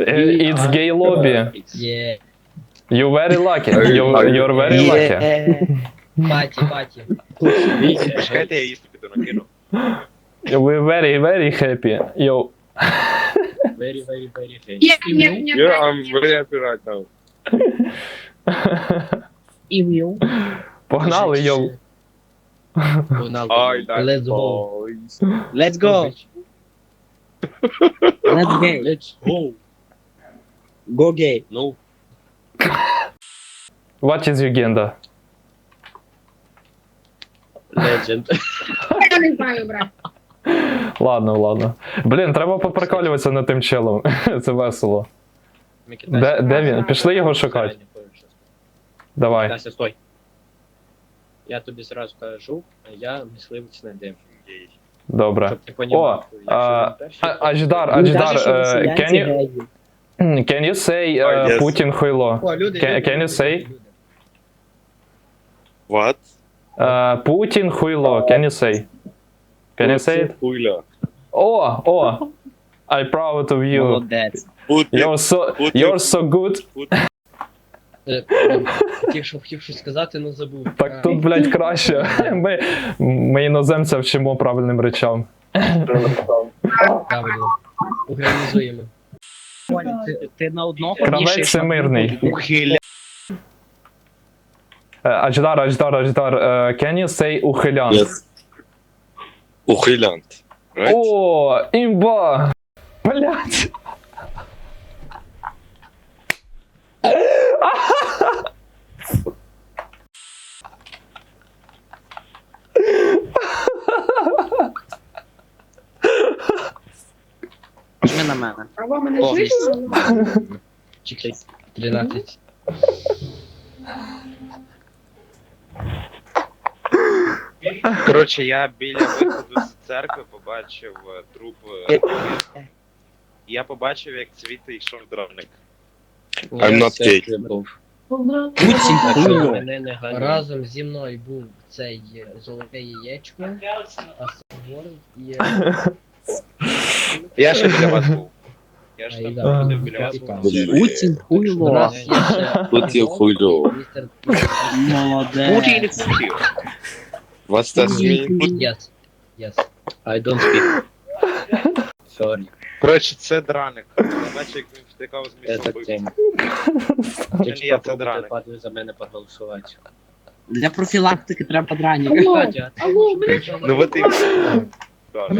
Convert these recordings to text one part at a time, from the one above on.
Uh, It's gay lobby. Є. You very lucky. You, you're very lucky. Паті, паті. Чекайте, я їсти піду накину. We're very, very happy. Yo. Very, very, very happy. Ні, ні, ні. Yeah, I'm very happy right now. Ім'ю. Погнали, йоу. I like Let's go. boys. Let's go. Let's go. Let's go. Go gay. No. What is your gender? Legend. Я не знаю, брат. Ладно, ладно. Блін, треба поприколюватися над тим челом. Це весело. Де, де він? Пішли його шукати. Давай. Тася, стой. Я тобі зразу кажу, я мисливець на дим. Добре. Щоб ти понімав, якщо а, він перший, А- Аждар, Він Аждар, каже, що е, can you, геї. Can you say uh, yes. Путін хуйло? О, люди, Can- люди, can you люди, say? люди. What? Uh, Путін хуйло, can you say? Can you say it? Хуйля. О, о, I proud of you. Молодець. Путін. You're so, you're so good. Е, е, Хотів, що хотів щось сказати, але забув. Так тут, блядь, краще. Ми, ми іноземця вчимо правильним речам. Правильно. Організуємо. Ти, ти на одного Кравець на всемирний. Ухиля. Аждар, Аждар, Аждар, е, can you say ухилян? Yes. Ухилянт. Right? О, імба! Блять! Жми на мене. А ви мене чуєте? Чекай. 13. Коротше, я біля виходу з церкви побачив е, труп. е, Я побачив, як звідти йшов дровник. I'm not gay. Путін. Мене не ганяй. Разом зі мною був цей е, золоте яєчко, а Сагор і... е, Я ще біля вас був. Я ж там ходив біля вас. Цікаво. Путін хуйло. Путін хуйло. Молодець. Путін. What's that mean? Yes. Yes. I don't speak. Sorry. Коротше, це драник. Бачу, як він втикав з місця. тема. Чи ні, я це драник. падаю за мене проголосувати. Для профілактики треба драні. Алло, алло, Ну от і Так.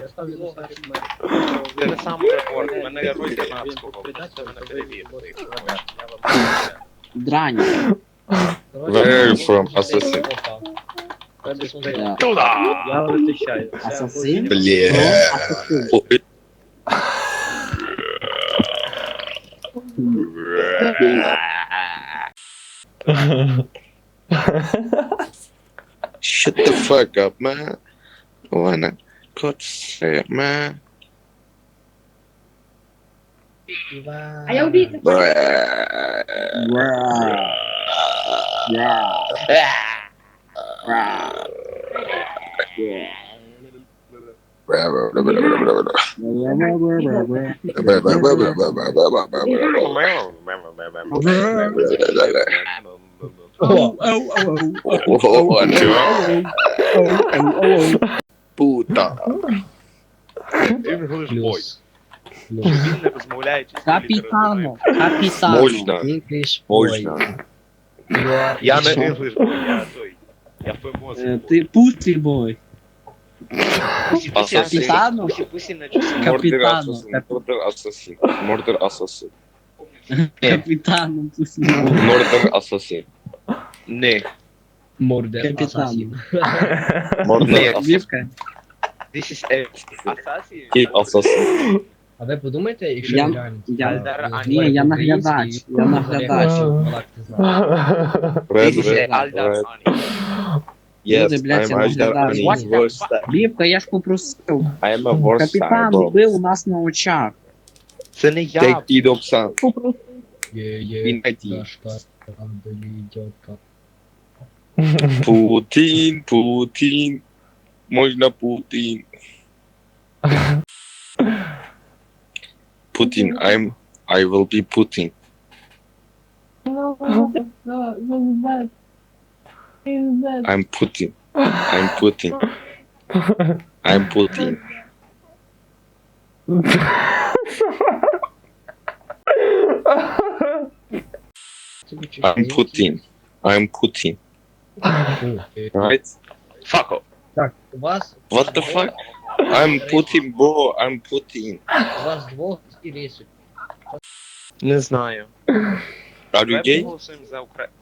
Я ставлю на старт Це не сам рекорд, в мене герой канадського. Це мене перевірити. Драні. Where are you from, assassin? Да. Я витищаю. Це Асасин? Бля. Асасин. Shut the fuck up, man. Wanna cut shit, man. А я убійця. Puta. English boy. Плюс. Він не розмовляє чисто Капітано. літературою. Капітано. Можна. English Можна. boy. You are- Я не Що? English boy, я той. Я ФМОЗ. Е, Ти путі бой. Капітано. Пусі на часі. Капітано. Murder Assassin. Murder Assassin. Капітано путі бой. Murder Assassin. Мордер. Вівка. This is a assassin. Kill Assassin. А ви подумайте, якщо Я- ви реально я- Ні, я наглядач. Я наглядач. Red, This is red, Aldar red. Yes, Люди, блядь, I'm. Ani. What Worst- Вівка, я ж попросив. I am a worst Капітан вбив у нас на очах. Це не я. Take it up, son. Є, є, Він IT. Дашка, там долі ідіотка. Путін, Путін. Можна Путін. Putin. I'm. I will be Putin. I'm Putin. I'm Putin. I'm Putin. I'm Putin. I'm Putin. Right? Fuck off. Так, у вас... What the fuck? I'm Putin, bro. I'm Putin. У вас двох і рисуть. Не знаю. Are you gay? проголосуємо за Україну.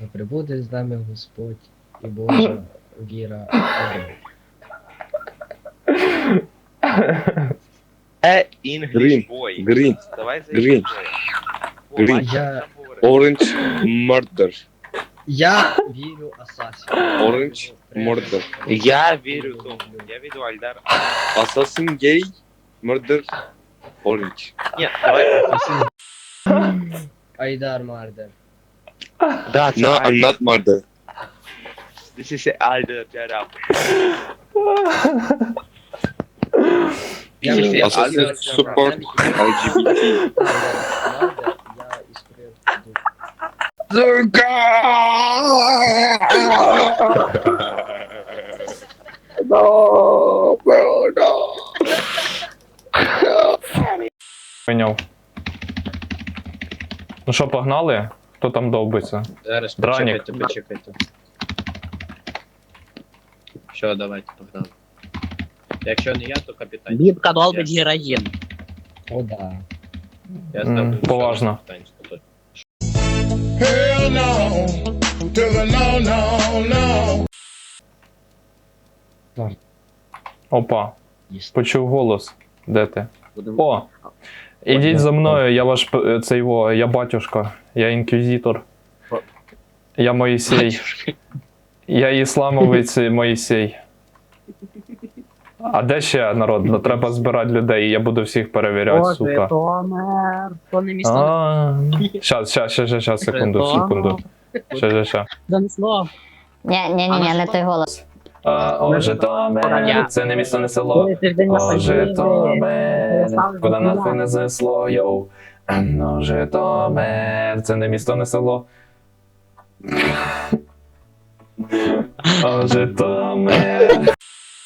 Да прибуде з нами Господь і Божа віра. Е, English Green. boy. Green. Давай за Green. English boy. О, Green. бачиш, Я- що говорить. Orange murder. Я вірю Асасі. Orange murder. Я вірю тому. Я вірю Альдар. Assassin gay. Murder. Orange. Ні, давай. Айдар Мардер. Да, це No, I'm Альдар. not murder. This is Альдар Джараб. Я Ні, вірю Assassin Альдар support Джабар. LGBT. Прийняв. Ну що, погнали? Хто там довбиться? Зараз Дранік. почекайте, почекайте. Що, давайте, погнали. Якщо не я, то капітан. Бібка долбить героїн. О, да. Я М, ставлю поважно. капітанську тут. To the no, no, no. Опа, почув голос. Де ти? О! Ідіть за мною, я ваш п- цей во, я батюшка, я інквізитор. Я Моїсей. Я ісламовець Моїсей. А де ще народ? Ну, треба збирати людей, і я буду всіх перевіряти, сука. Томер. То не місто Щас, щас, щас, щас, щас, секунду, секунду. Щас, щас, щас. занесло. Ні, ні, ні, не той голос. А, О, Житомир, це не місто, не село. О, Житомир, куди нас не занесло, йоу. О, Житомир, це не місто, не село. О, Житомир.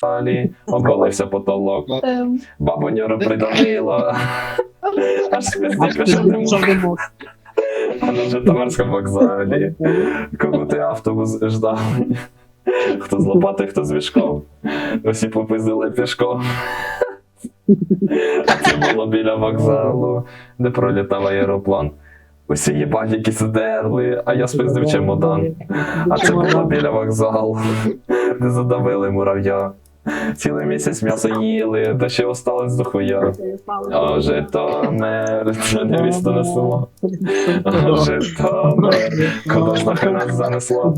Далі обвалився потолок. Бабу Нюру придавило. Аж спизді пішов не мог. На Житомирському вокзалі. Кому ти автобус ждав? Хто з лопати, хто з вішком. Усі попиздили пішком. Це було біля вокзалу, де пролітав аероплан. Усі їбаніки здерли, а я спиздив чемодан. А це було біля вокзалу, де задавили мурав'я. Цілий місяць м'ясо їли, та ще осталось до хуя. Житомир, це не місто не село. О, Житомир, куди ж нахер нас занесло?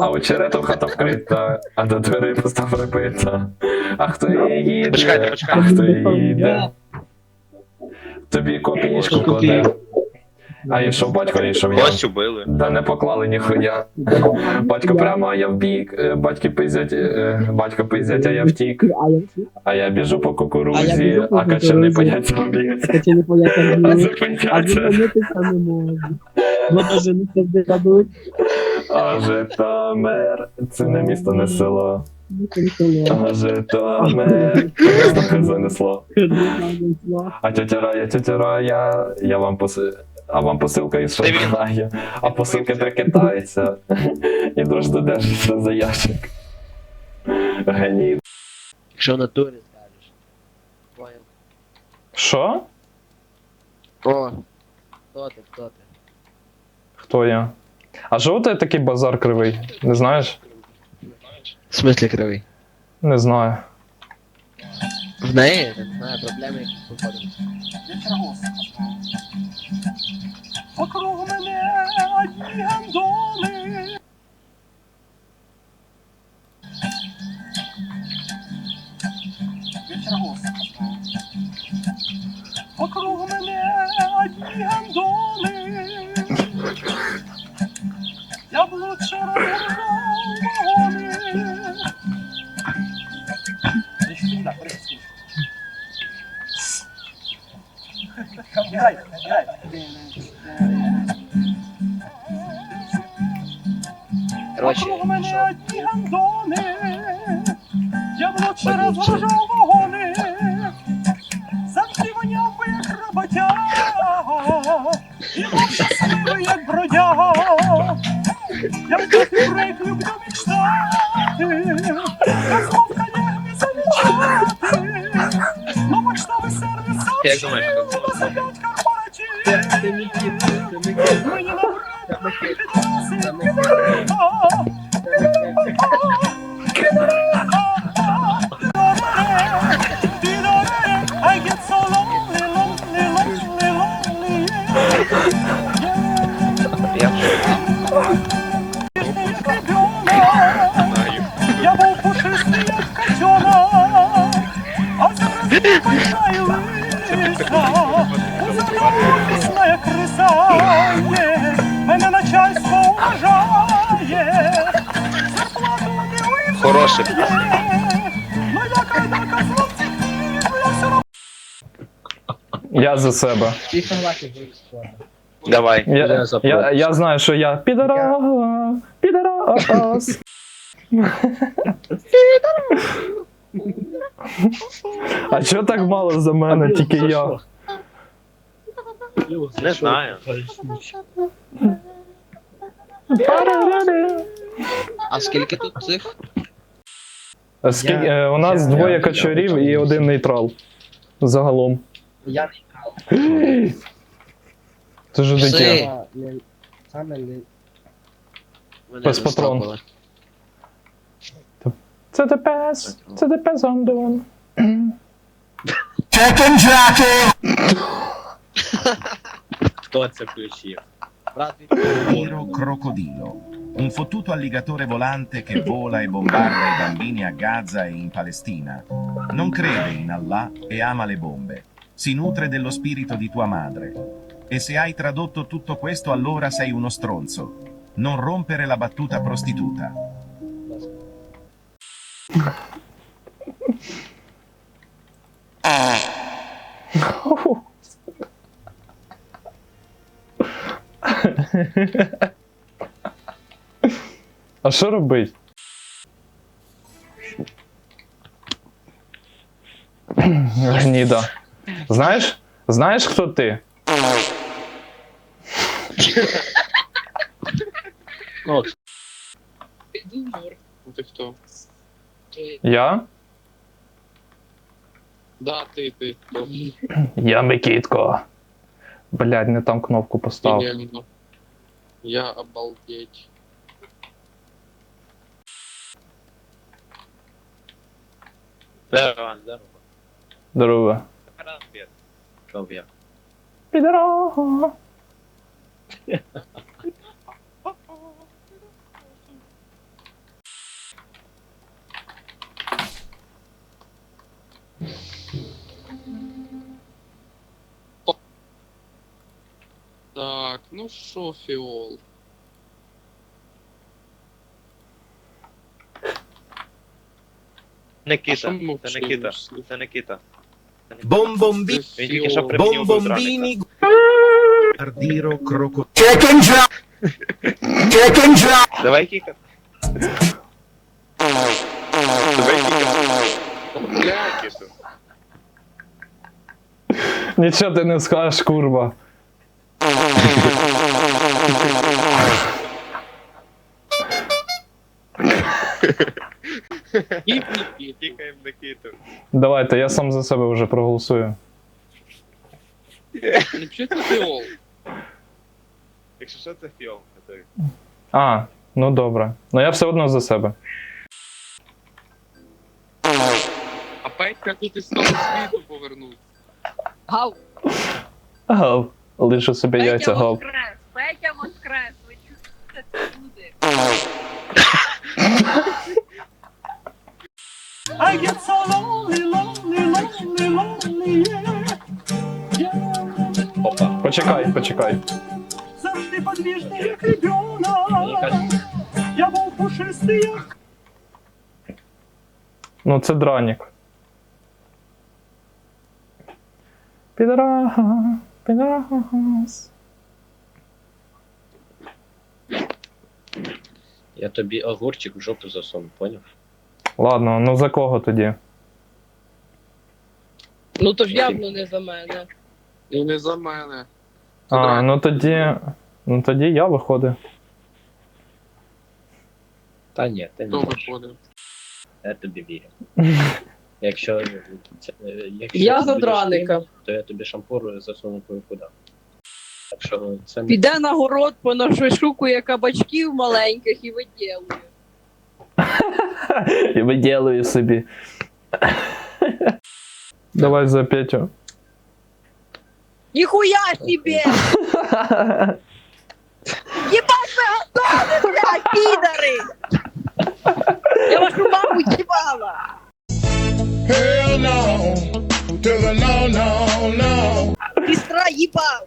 А у черету хата вкрита, а до дверей пуста припита. А хто її їде? Почекайте, почекайте. А хто її їде? Тобі копійку кладе. А йшов батько, йшов я. Костю били. Да не поклали ніхуя. Батько прямо, а я вбік. Е, Батьки пиздять, е, батько пиздять, а я втік. А я біжу по А я кукурузі, біжу по а качани кукурудзі. поняттям б'ють. Хоча не А б'ють. А зупиняться. зупинитися не можу. Бо даже не це дадуть. А Житомир, це не місто, не село. А Житомир, просто занесло. А тетя Рая, тетя Рая, я вам поси... А вам посилка із? Шанхая, а посилки три китайця. І дружно держиться за ящик. Геній. Якщо в натурі скажеш. Понял. Що? О, хто ти, хто ти? Хто я? А що у такий базар кривий? Не знаєш? В смислі кривий? Не знаю. В неї, не знаю, проблеми якісь округ мене одні гандони. Коротше, Я вночі розважав вагони, завжди воняв би як роботяга, і був щасливий як бродяга. Я в трохи брейк люблю мечтати, та знов колег замічати. Но поштовий сервіс Як сообщив, Я за себе. Давай. Я, Я я, я знаю, що я підара, підарас. А чого так мало за мене, тільки я? Не знаю. А скільки тут цих? Скільки, Я- е, у нас я- двоє я- качурів я- і один нейтрал. Загалом. Я. Це ж Все. дитя. Саме не... Без патрон. Це ДПС, це ДПС Андон. Хто це включив? Брат, Nero crocodilo, un fottuto alligatore volante che vola e bombarda i bambini a Gaza e in Palestina. Non crede in Allah e ama le bombe. Si nutre dello spirito di tua madre. E se hai tradotto tutto questo allora sei uno stronzo. Non rompere la battuta prostituta. А що робить? Гніда. Знаєш? Знаєш, хто ти? Ну, Ты кто? Я? Да, ты, ты кто? Я Микітко. Блядь, не там кнопку поставив. Именно. Я обалдеть. здорово, здорово. Здорово. Що я? Підро. Так, ну шо, Фиол? А Никита. Це? Никита. Це Никита. Bombombi, Він що примінив до драника. bombombini, ardiro crocodilo. Давай кікати. Давай кікати. Нічого ти не скажеш, курва. Гипники. Кікаємо Никиту. Давайте, я сам за себе вже проголосую. Ну что это Фиол? Якщо що, це фіол. Це- А, ну добре. Ну я все одно за себе. Опять как ты з того світу повернувся. Гав! Гав. Лишу собі яйця, гав. воскрес, Петя воскрес, ви чуєте це люди? I get so lonely, lonely, lonely, lonely, yeah. Опа. Почекай, почекай. Завжди подвижний, як ребенок. Я був пушистий, як Ну це дранік. Підрас, підрас. Я тобі огурчик в жопу засуну, поняв? Ладно, ну за кого тоді? Ну то ж явно не за мене. І не за мене. А, ну тоді. Ну тоді я виходив. Та ні, ти не Хто можеш. виходив? Я тобі вірю. Якщо, це, е, якщо Я ти за будеш драника. тим, то я тобі шампур засуну твою куди. Так що це не Піде на город, понашвишукує кабачків маленьких і виділує. І виділюю собі. Давай за Петю. Ніхуя себе! Єбать ви готові, блядь, підари! Я вашу маму їбала! Сестра їбав!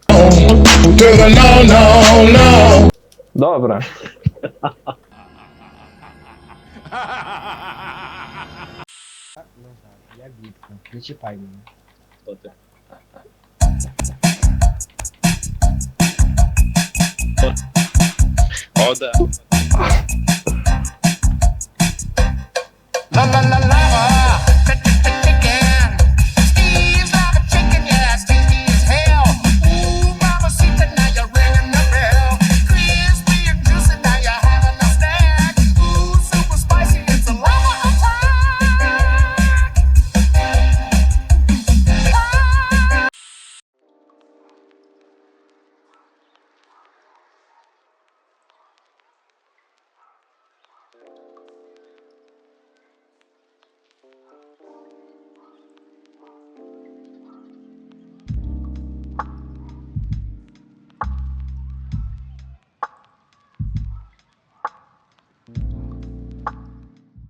Добре. Não sabe, é bíblico. Deixa pai, mano. Bota. Roda. La la la la.